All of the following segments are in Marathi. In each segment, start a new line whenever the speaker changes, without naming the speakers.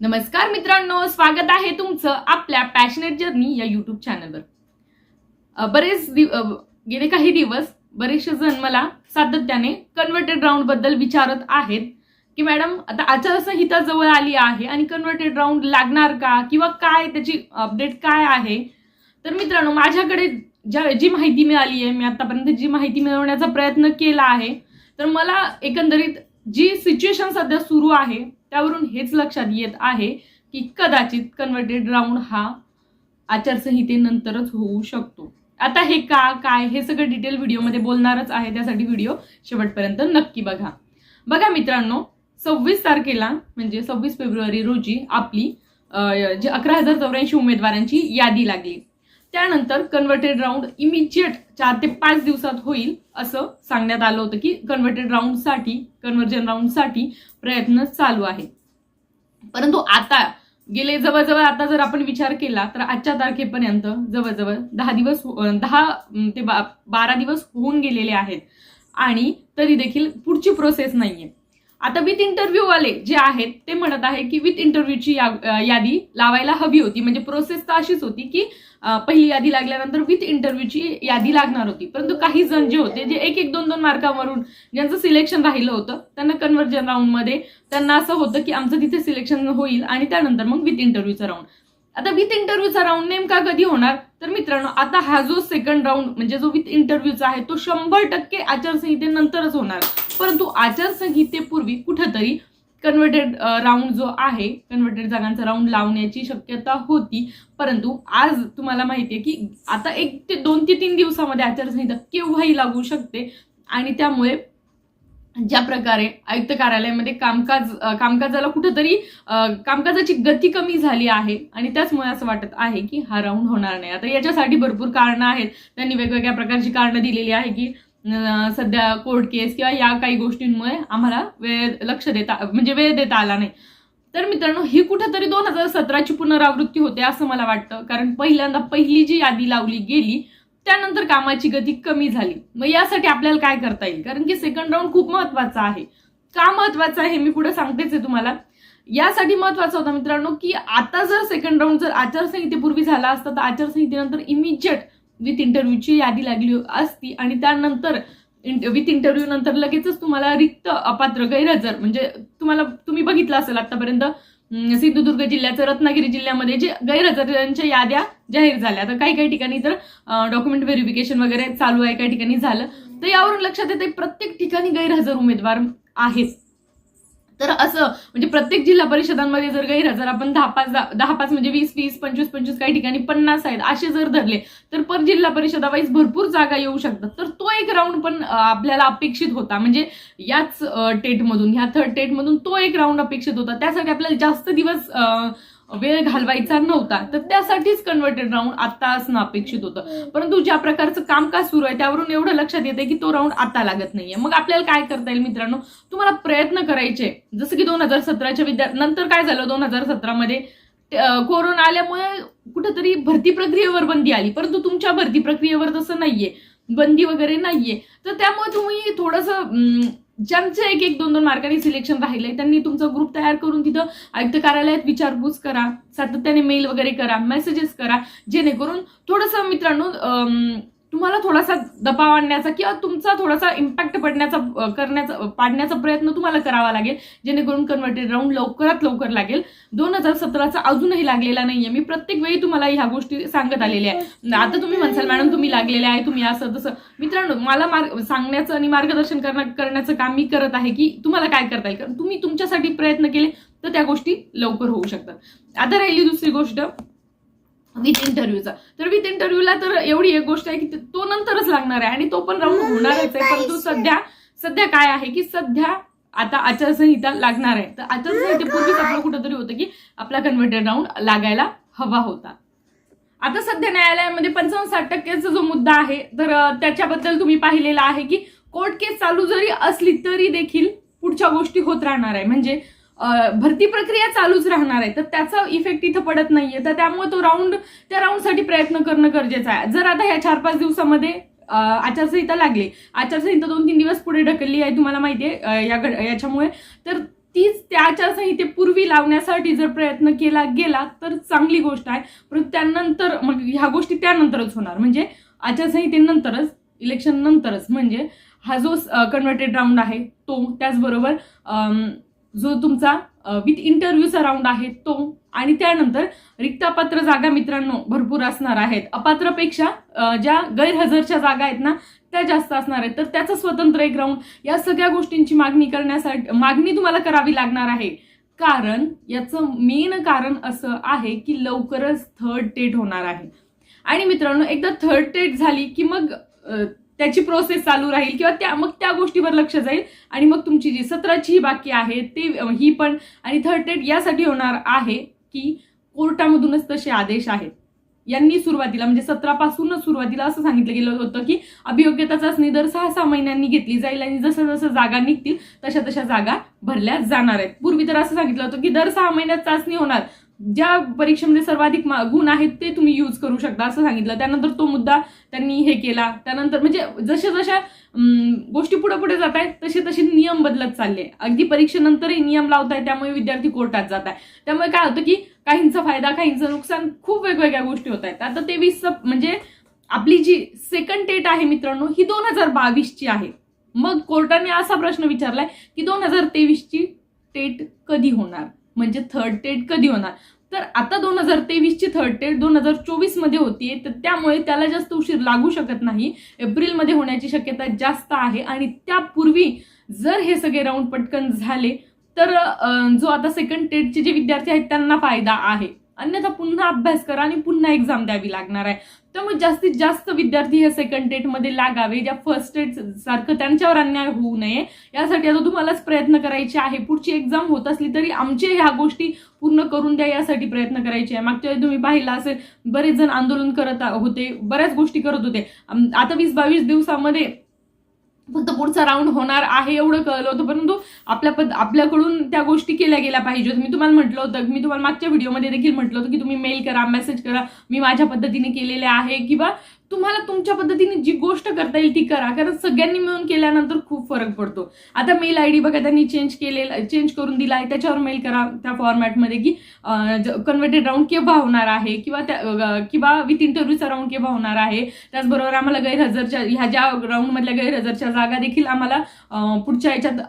नमस्कार मित्रांनो स्वागत आहे तुमचं आपल्या पॅशनेट जर्नी या युट्यूब चॅनलवर बरेच दिव गेले काही दिवस बरेचसे जण मला सातत्याने कन्व्हर्टेड राऊंडबद्दल विचारत आहेत की मॅडम आता आचारसंहिता जवळ आली आहे आणि कन्व्हर्टेड राऊंड लागणार का? किंवा काय? त्याची अपडेट काय आहे? तर मित्रांनो माझ्याकडे ज्या जी माहिती मिळाली आहे मी आतापर्यंत जी माहिती मिळवण्याचा प्रयत्न केला आहे तर मला एकंदरीत जी सिच्युएशन सध्या सुरू आहे त्यावरून हेच लक्षात येत आहे की कदाचित कन्व्हर्टेड राऊंड हा आचारसंहितेनंतरच होऊ शकतो. आता हे का काय हे सगळं डिटेल व्हिडिओमध्ये बोलणारच आहे त्यासाठी व्हिडिओ शेवटपर्यंत नक्की बघा. बघा मित्रांनो सव्वीस तारखेला म्हणजे सव्वीस फेब्रुवारी रोजी आपली जी अकरा हजार चौऱ्याऐंशी उमेदवारांची यादी लागली. त्यानंतर कन्व्हर्टेड राऊंड इमिजिएट चार ते पाच दिवसात होईल असं सांगण्यात आलं होतं की कन्व्हर्टेड राऊंडसाठी कन्व्हर्जन राऊंडसाठी प्रयत्न चालू आहे परंतु आता गेले जवळजवळ आता जर आपण विचार केला तर आजच्या तारखेपर्यंत जवळजवळ दहा दिवस दहा ते बा- बारा दिवस होऊन गेलेले आहेत. आणि तरी देखील पुढची प्रोसेस नाहीये. आता विथ इंटरव्ह्यू वाले जे आहेत ते म्हणत आहे की विथ इंटरव्ह्यूची यादी लावायला हवी होती. म्हणजे प्रोसेस तर अशीच होती की पहिली यादी लागल्यानंतर विथ इंटरव्ह्यूची यादी लागणार होती. परंतु काही जण जे होते जे एक एक दोन दोन मार्कावरून ज्यांचं सिलेक्शन राहिलं होतं त्यांना कन्व्हर्जन राऊंडमध्ये त्यांना असं होतं की आमचं तिथे सिलेक्शन होईल आणि त्यानंतर मग विथ इंटरव्ह्यूचा राऊंड आता विथ इंटरव्ह्यूचा राऊंड नेमका कधी होणार? तर मित्रांनो आता हा जो सेकंड राऊंड म्हणजे जो विथ इंटरव्ह्यूचा आहे तो शंभर टक्के आचारसंहितेनंतरच होणार. परंतु आचारसंहितेपूर्वी कुठंतरी कन्व्हर्टेड राऊंड जो आहे कन्व्हर्टेड जागांचा राऊंड लावण्याची शक्यता होती. परंतु आज तुम्हाला माहिती आहे की आता एक ते दोन ते तीन दिवसामध्ये आचारसंहिता केव्हाही लागू शकते. आणि त्यामुळे ज्या प्रकारे आयुक्त कार्यालयामध्ये कामकाज कामकाजाला कुठंतरी कामकाजाची गती कमी झाली आहे आणि त्याचमुळे असं वाटत आहे की हा राऊंड होणार नाही. आता याच्यासाठी भरपूर कारणं आहेत. त्यांनी वेगवेगळ्या प्रकारची कारणं दिलेली आहे की सध्या कोर्ट केस किंवा या काही गोष्टींमुळे आम्हाला वेळ लक्ष देता म्हणजे वेळ देता आला नाही. तर मित्रांनो ही कुठंतरी दोन हजार सतराची पुनरावृत्ती होते असं मला वाटतं. कारण पहिल्यांदा पहिली जी यादी लावली गेली त्यानंतर कामाची गती कमी झाली. मग यासाठी आपल्याला काय करता येईल? कारण की सेकंड राऊंड खूप महत्त्वाचा आहे. का महत्वाचं आहे? मी पुढे सांगतेच आहे तुम्हाला. यासाठी महत्वाचं होतं मित्रांनो की आता जर सेकंड राऊंड जर आचारसंहितेपूर्वी झाला असता तर आचारसंहितेनंतर इमिजिएट विथ इंटरव्ह्यूची यादी लागली असती. आणि त्यानंतर विथ इंटरव्ह्यू नंतर लगेचच तुम्हाला रिक्त अपात्र गैरहजर म्हणजे तुम्हाला तुम्ही बघितलं असेल आतापर्यंत सिंधुदुर्ग जिल्ह्याचं रत्नागिरी जिल्ह्यामध्ये जे गैरहजरांच्या याद्या जाहीर झाल्या. तर काही काही ठिकाणी तर डॉक्युमेंट व्हेरिफिकेशन वगैरे चालू आहे काही ठिकाणी झालं. तर यावरून लक्षात येते प्रत्येक ठिकाणी गैरहजर उमेदवार आहेच तर असं म्हणजे प्रत्येक जिल्हा परिषदांमध्ये जर गैरहजर आपण दहा पाच दहा पाच म्हणजे वीस वीस पंचवीस पंचवीस काही ठिकाणी पन्नास आहेत असे जर धरले तर पर जिल्हा परिषदा वाईज भरपूर जागा येऊ शकतात. तर तो एक राऊंड पण आपल्याला अपेक्षित होता. म्हणजे याच टेटमधून ह्या थर्ड टेटमधून तो एक राऊंड अपेक्षित होता. त्यासाठी आपल्याला जास्त दिवस वेळ घालवायचा नव्हता. तर त्यासाठीच कन्व्हर्टेड राऊंड आता असणं अपेक्षित होतं. परंतु ज्या प्रकारचं कामकाज सुरू आहे त्यावरून एवढं लक्षात येतं की तो राऊंड आता लागत नाहीये. मग आपल्याला काय करता येईल मित्रांनो? तुम्हाला प्रयत्न करायचे. जसं की दोन हजार सतराच्या विद्या नंतर काय झालं? दोन हजार सतरामध्ये कोरोना आल्यामुळे कुठंतरी भरती प्रक्रियेवर बंदी आली. परंतु तुमच्या भरती प्रक्रियेवर तसं नाहीये. बंदी वगैरे नाहीये. तर त्यामुळे तुम्ही थोडंसं ज्यांचं एक एक दोन दोन मार्कांनी सिलेक्शन राहिले त्यांनी तुमचा ग्रुप तयार करून तिथं आयुक्त कार्यालयात विचारपूस करा सातत्याने मेल वगैरे करा मेसेजेस करा जेणेकरून थोडंसं मित्रांनो तुम्हाला थोडासा दबाव आणण्याचा किंवा तुमचा थोडासा इम्पॅक्ट पडण्याचा करण्याचा पाडण्याचा प्रयत्न तुम्हाला करावा लागेल जेणेकरून कन्व्हर्टेड राऊंड लवकरात लवकर लागेल. दोन हजार सतराचा अजूनही लागलेला नाहीये. मी प्रत्येक वेळी तुम्हाला ह्या गोष्टी सांगत आलेल्या आहे. आता तुम्ही म्हणसाल मॅडम तुम्ही लागलेले आहे तुम्ही असं तसं. मित्रांनो मला मार्ग सांगण्याचं आणि मार्गदर्शन करण्याचं काम मी करत आहे की तुम्हाला काय करता येईल? कारण तुम्ही तुमच्यासाठी प्रयत्न केले तर त्या गोष्टी लवकर होऊ शकतात. आता राहिली दुसरी गोष्ट. विथ इंटरव्ह्यूचा. तर विथ इंटरव्ह्यूला तर एवढी एक गोष्ट आहे की ते- नंतरच लागणार आहे. आणि तो पण राऊंड होणारच आहे. परंतु सध्या सध्या काय आहे की सध्या आता आचारसंहिता लागणार आहे. तर आचारसंहितेपूर्वीच आपलं कुठंतरी होतं की आपला कन्व्हर्टेड राऊंड लागायला हवा होता. आता सध्या न्यायालयामध्ये पंचावन्न साठ टक्क्याचा जो मुद्दा आहे तर त्याच्याबद्दल तुम्ही पाहिलेला आहे की कोर्ट केस चालू जरी असली तरी देखील पुढच्या गोष्टी होत राहणार आहे. म्हणजे भरती प्रक्रिया चालूच राहणार आहे. तर त्याचा इफेक्ट इथं पडत नाहीये. तर त्यामुळे तो राऊंड त्या राऊंडसाठी प्रयत्न करणं गरजेचं आहे. जर आता ह्या चार पाच दिवसामध्ये आचारसंहिता लागली. आचारसंहिता दोन तीन दिवस पुढे ढकलली आहे तुम्हाला माहितीये आहे या घड- याच्यामुळे. तर तीच त्या आचारसंहितेपूर्वी लावण्यासाठी जर प्रयत्न केला गेला तर चांगली गोष्ट आहे. परंतु त्यानंतर मग ह्या गोष्टी त्यानंतरच होणार. म्हणजे आचारसंहितेनंतरच इलेक्शन नंतरच. म्हणजे हा जो कन्व्हर्टेड राऊंड आहे तो त्याचबरोबर जो तुमचा विथ इंटरव्ह्यूचा राऊंड आहे तो. आणि त्यानंतर रिक्तापात्र जागा मित्रांनो भरपूर असणार आहेत. अपात्रपेक्षा ज्या गैरहजरच्या जागा आहेत ना त्या जास्त असणार आहेत. तर त्याचं स्वतंत्र एक राऊंड या सगळ्या गोष्टींची मागणी करण्यासाठी मागणी तुम्हाला करावी लागणार आहे. कारण याचं मेन कारण असं आहे की लवकरच थर्ड टेट होणार आहे. आणि मित्रांनो एकदा थर्ड टेट झाली की मग त्याची प्रोसेस चालू राहील किंवा त्या मग त्या गोष्टीवर लक्ष जाईल. आणि मग तुमची जी सतराची ही बाकी आहे ते ही पण आणि थर्ड डेट यासाठी होणार आहे की कोर्टामधूनच तसे आदेश आहेत. यांनी सुरुवातीला म्हणजे सत्रापासूनच सुरुवातीला असं सांगितलं गेलं होतं की अभियोग्यता चाचणी दर सहा सहा महिन्यांनी घेतली जाईल आणि जसं जसं जागा निघतील तशा तशा जागा भरल्या जाणार आहेत. पूर्वी तर असं सांगितलं होतं की दर सहा महिन्यात चाचणी होणार. ज्या परीक्षेमध्ये सर्वाधिक मा- गुण आहेत ते तुम्ही यूज करू शकता असं सांगितलं. त्यानंतर तो मुद्दा त्यांनी हे केला. त्यानंतर म्हणजे जशा जशा गोष्टी पुढे पुढे जात आहेत तसे तसे नियम बदलत चालले. अगदी परीक्षेनंतरही नियम लावताय त्यामुळे विद्यार्थी कोर्टात जात आहे त्यामुळे काय होतं की काहींचा फायदा काहींचं नुकसान खूप वेगवेगळ्या गोष्टी होत आहेत. आता तेवीस म्हणजे आपली जी सेकंड टेट आहे मित्रांनो ही दोन हजार बावीसची आहे. मग कोर्टाने असा प्रश्न विचारलाय की दोन हजार तेवीसची टेट कधी होणार? म्हणजे थर्ड टेट कधी होणार? तर आता दोन हजार तेवीसची थर्ड टेट दोन हजार चोवीसमध्ये होतीये तर त्यामुळे त्याला जास्त उशीर लागू शकत नाही. एप्रिलमध्ये होण्याची शक्यता जास्त आहे आणि त्यापूर्वी जर हे सगळे राऊंड पटकन झाले तर जो आता सेकंड टेटचे जे विद्यार्थी आहेत त्यांना फायदा आहे. अन्यथा पुन्हा अभ्यास करा आणि पुन्हा एक्झाम द्यावी लागणार आहे. त्यामुळे जास्तीत जास्त विद्यार्थी हे सेकंड टेटमध्ये लागावे. ज्या फर्स्ट टेट सारखं त्यांच्यावर अन्याय होऊ नये. यासाठी आता तुम्हालाच प्रयत्न करायचे आहे. पुढची एक्झाम होत असली तरी आमचे ह्या गोष्टी पूर्ण करून द्या यासाठी प्रयत्न करायचे आहे. मागच्या वेळी तुम्ही पाहिला असेल बरेच जण आंदोलन करत होते बऱ्याच गोष्टी करत होते. आता वीस बावीस दिवसामध्ये फक्त पुढचा राऊंड होणार आहे एवढं कळलं होतं परंतु आपल्या पद आपल्याकडून त्या गोष्टी केल्या गेल्या पाहिजेत. मी तुम्हाला म्हटलं होतं मी तुम्हाला मागच्या व्हिडिओमध्ये देखील म्हटलं होतं की तुम्ही मेल करा मेसेज करा. मी माझ्या पद्धतीने केलेले आहे किंवा तुम्हाला तुमच्या पद्धतीने जी गोष्ट करता येईल ती करा. कारण सगळ्यांनी मिळून केल्यानंतर खूप फरक पडतो. आता मेल आय डी बघा त्यांनी चेंज केलेला चेंज करून दिला आहे. त्याच्यावर मेल करा त्या फॉर्मॅटमध्ये की कन्व्हर्टेड राऊंड केव्हा होणार आहे? किंवा त्या किंवा विथ इंटरव्ह्यूचा राऊंड केव्हा होणार आहे? त्याचबरोबर आम्हाला गैरहजरच्या ह्या ज्या राऊंडमधल्या गैरहजरच्या जागा देखील आम्हाला पुढच्या याच्यात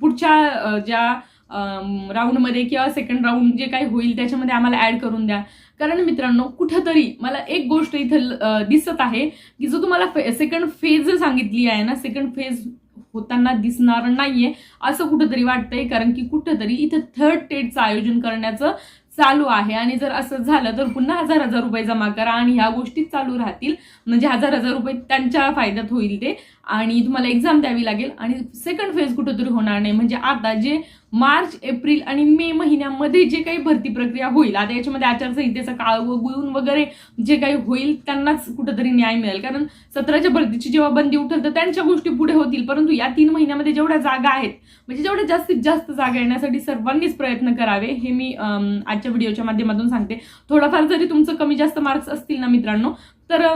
पुढच्या ज्या राऊंडमध्ये किंवा सेकंड राऊंड जे काही होईल त्याच्यामध्ये आम्हाला ॲड करून द्या. कारण मित्रांनो कुठंतरी मला एक गोष्ट इथं दिसत आहे की जो तुम्हाला फे सेकंड फेज सांगितली आहे ना सेकंड फेज होताना दिसणार नाहीये असं कुठंतरी वाटतंय कारण की कुठंतरी इथं थर्ड टेटचं आयोजन करण्याचं चालू आहे. आणि जर असं झालं तर पुन्हा हजार हजार रुपये जमा करा आणि ह्या गोष्टी चालू राहतील. म्हणजे हजार हजार रुपये त्यांच्या फायद्यात होईल ते. आणि तुम्हाला एक्झाम द्यावी लागेल. आणि सेकंड फेज कुठंतरी होणार नाही. म्हणजे आता जे मार्च एप्रिल आणि मे महिन्यामध्ये जे काही भरती प्रक्रिया होईल आता याच्यामध्ये आचारसंहितेचा काळ वगळून वगैरे जे काही होईल त्यांनाच कुठंतरी न्याय मिळेल. कारण सतराच्या भरतीची जेव्हा बंदी उठल तर त्यांच्या गोष्टी पुढे होतील. परंतु या तीन महिन्यामध्ये जेवढ्या जागा आहेत म्हणजे जेवढ्या जास्तीत जास्त जागा येण्यासाठी सर्वांनीच प्रयत्न करावे हे मी आजच्या व्हिडिओच्या माध्यमातून सांगते. थोडंफार जरी तुमचं कमी जास्त मार्क्स असतील ना मित्रांनो तर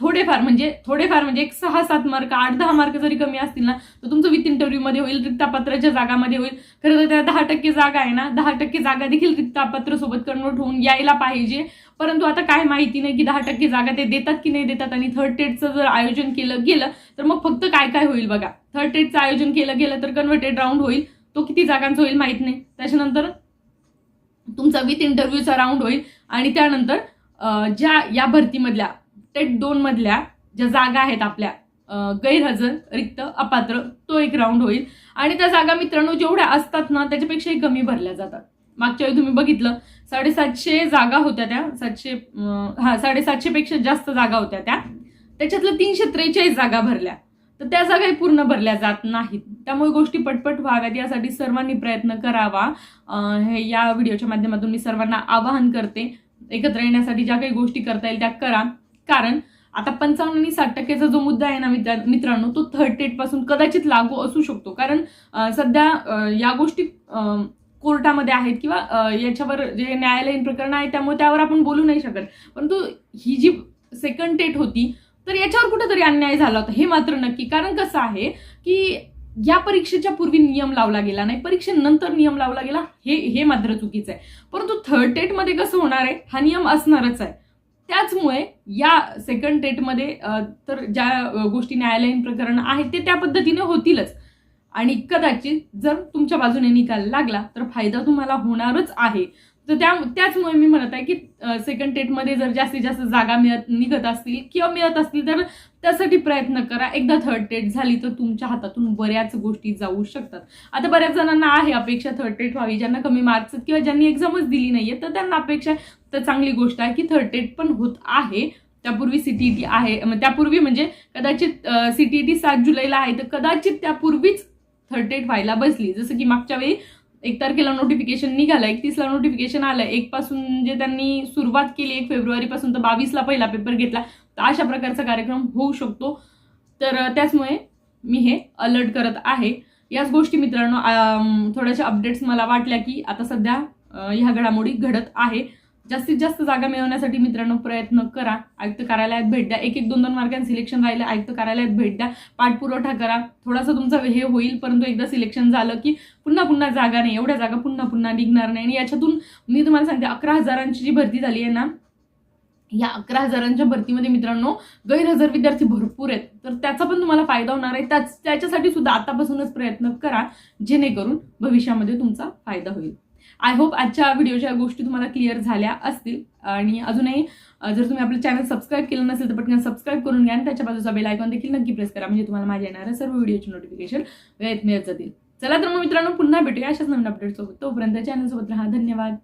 थोडेफार म्हणजे थोडेफार म्हणजे एक सहा सात मार्क आठ दहा मार्क जरी कमी असतील ना तर तुमचं विथ इंटरव्ह्यूमध्ये होईल रिक्तापत्राच्या जागामध्ये होईल. खरं तर त्या दहा टक्के जागा आहे ना दहा टक्के जागा देखील रिक्तापत्र सोबत कन्वर्ट होऊन यायला पाहिजे. परंतु आता काय माहिती नाही की दहा टक्के जागा ते देतात की नाही देतात आणि थर्ड टेटचं जर आयोजन केलं गेलं तर मग फक्त काय काय होईल बघा. थर्ड टेटचं आयोजन केलं गेलं तर कन्व्हर्टेड राऊंड होईल. तो किती जागांचा होईल माहीत नाही. त्याच्यानंतर तुमचा विथ इंटरव्ह्यूचा राऊंड होईल. आणि त्यानंतर ज्या या भरतीमधल्या टेट दोन मधल्या ज्या जागा आहेत आपल्या गैरहजर रिक्त अपात्र तो एक राऊंड होईल. आणि त्या जागा मित्रांनो जेवढ्या असतात ना त्याच्यापेक्षाही कमी भरल्या जातात. मागच्या वेळी तुम्ही बघितलं साडेसातशे जागा होत्या त्या सातशे हा साडेसातशेपेक्षा जास्त जागा होत्या त्या. त्याच्यातल्या तीनशे त्रेचाळीस जागा भरल्या. तर त्या जागाही पूर्ण भरल्या जात नाहीत. त्यामुळे गोष्टी पटपट व्हाव्यात. यासाठी सर्वांनी प्रयत्न करावा. हे या व्हिडिओच्या माध्यमातून मी सर्वांना आवाहन करते. एकत्र येण्यासाठी ज्या काही गोष्टी करता येईल त्या करा. कारण आता पंचावन्न आणि साठ टक्क्याचा जो मुद्दा आहे ना मित्रांनो तो थर्ड एटपासून कदाचित लागू असू शकतो. कारण सध्या या गोष्टी कोर्टामध्ये आहेत किंवा याच्यावर जे न्यायालयीन प्रकरण आहे त्यामुळे त्यावर आपण बोलू नाही शकत. परंतु ही जी सेकंड टेट होती तर याच्यावर कुठेतरी अन्याय झाला होता. हे मात्र नक्की. कारण कसं आहे की या परीक्षेच्या पूर्वी नियम लावला गेला नाही. परीक्षेनंतर नियम लावला गेला हे हे मात्र चुकीचं आहे. परंतु थर्ड टेटमध्ये कसं होणार आहे? हा नियम असणारच आहे. त्याचमुळे या सेकंड टेटमध्ये तर ज्या गोष्टी न्यायालयीन प्रकरण आहेत ते त्या पद्धतीने होतीलच. आणि कदाचित जर तुमच्या बाजूने निकाल लागला तर फायदा तुम्हाला होणारच आहे. तर त्या त्याचमुळे मी म्हणत आहे की सेकंड टेटमध्ये जर जास्तीत जास्त जागा मिळत निघत असतील किंवा मिळत असतील तर त्यासाठी प्रयत्न करा. एकदा थर्ड टेट झाली तर तुमच्या हातातून बऱ्याच गोष्टी जाऊ शकतात. आता बऱ्याच जणांना आहे अपेक्षा थर्ड टेट व्हावी ज्यांना कमी मार्क्स किंवा ज्यांनी एक्झामच दिली नाहीये तर त्यांना अपेक्षा आहे तर चांगली गोष्ट आहे की थर्ड टेट पण होत आहे. त्यापूर्वी सीटीटी आहे. त्यापूर्वी म्हणजे कदाचित सीटीटी सात जुलैला आहे. तर कदाचित त्यापूर्वीच थर्ड टेट व्हायला बसली. जसं की मागच्या वेळी एक तारखेला नोटिफिकेशन निघालं एकतीसला नोटिफिकेशन आलं. एक पासून जे त्यांनी सुरुवात केली एक फेब्रुवारीपासून तर बावीसला पहिला पेपर घेतला. तर अशा प्रकारचा कार्यक्रम होऊ शकतो. तर त्याचमुळे मी हे अलर्ट करत आहे. याच गोष्टी मित्रांनो थोड्याशा अपडेट्स मला वाटल्या की आता सध्या ह्या घडामोडी घडत आहे. जास्तीत जास्त जागा मिळवण्यासाठी मित्रांनो प्रयत्न करा. आयुक्त कार्यालयात भेट द्या. एक एक दोन दोन मार्कांनी सिलेक्शन राहिलं आयुक्त कार्यालयात भेट द्या. पाठपुरवठा करा. थोडासा तुमचा हे होईल परंतु एकदा सिलेक्शन झालं की पुन्हा पुन्हा जागा नाही. एवढ्या जागा पुन्हा पुन्हा निघणार नाही. आणि याच्यातून मी तुम्हाला सांगते अकरा हजारांची जी भरती झाली आहे ना या अकरा हजारांच्या भरतीमध्ये मित्रांनो गैरहजर विद्यार्थी भरपूर आहेत. तर त्याचा पण तुम्हाला फायदा होणार आहे. त्याच त्याच्यासाठी सुद्धा आतापासूनच प्रयत्न करा जेणेकरून भविष्यामध्ये तुमचा फायदा होईल. आय होप आजच्या व्हिडिओच्या गोष्टी तुम्हाला क्लिअर झाल्या असतील. आणि अजूनही जर तुम्ही आपलं चॅनल सबस्क्राईब केलं नसेल तर पटकन सबस्क्राईब करून घ्या आणि त्याच्या बाजूचा बेल आयकॉन देखील नक्की प्रेस करा. म्हणजे तुम्हाला माझ्या येणाऱ्या सर्व व्हिडिओची नोटिफिकेशन वेळेत मिळत जातील. चला तर मग मित्रांनो पुन्हा भेटूया अशाच नवीन अपडेट सोबत. तोपर्यंत चॅनल सोबत राहा. धन्यवाद.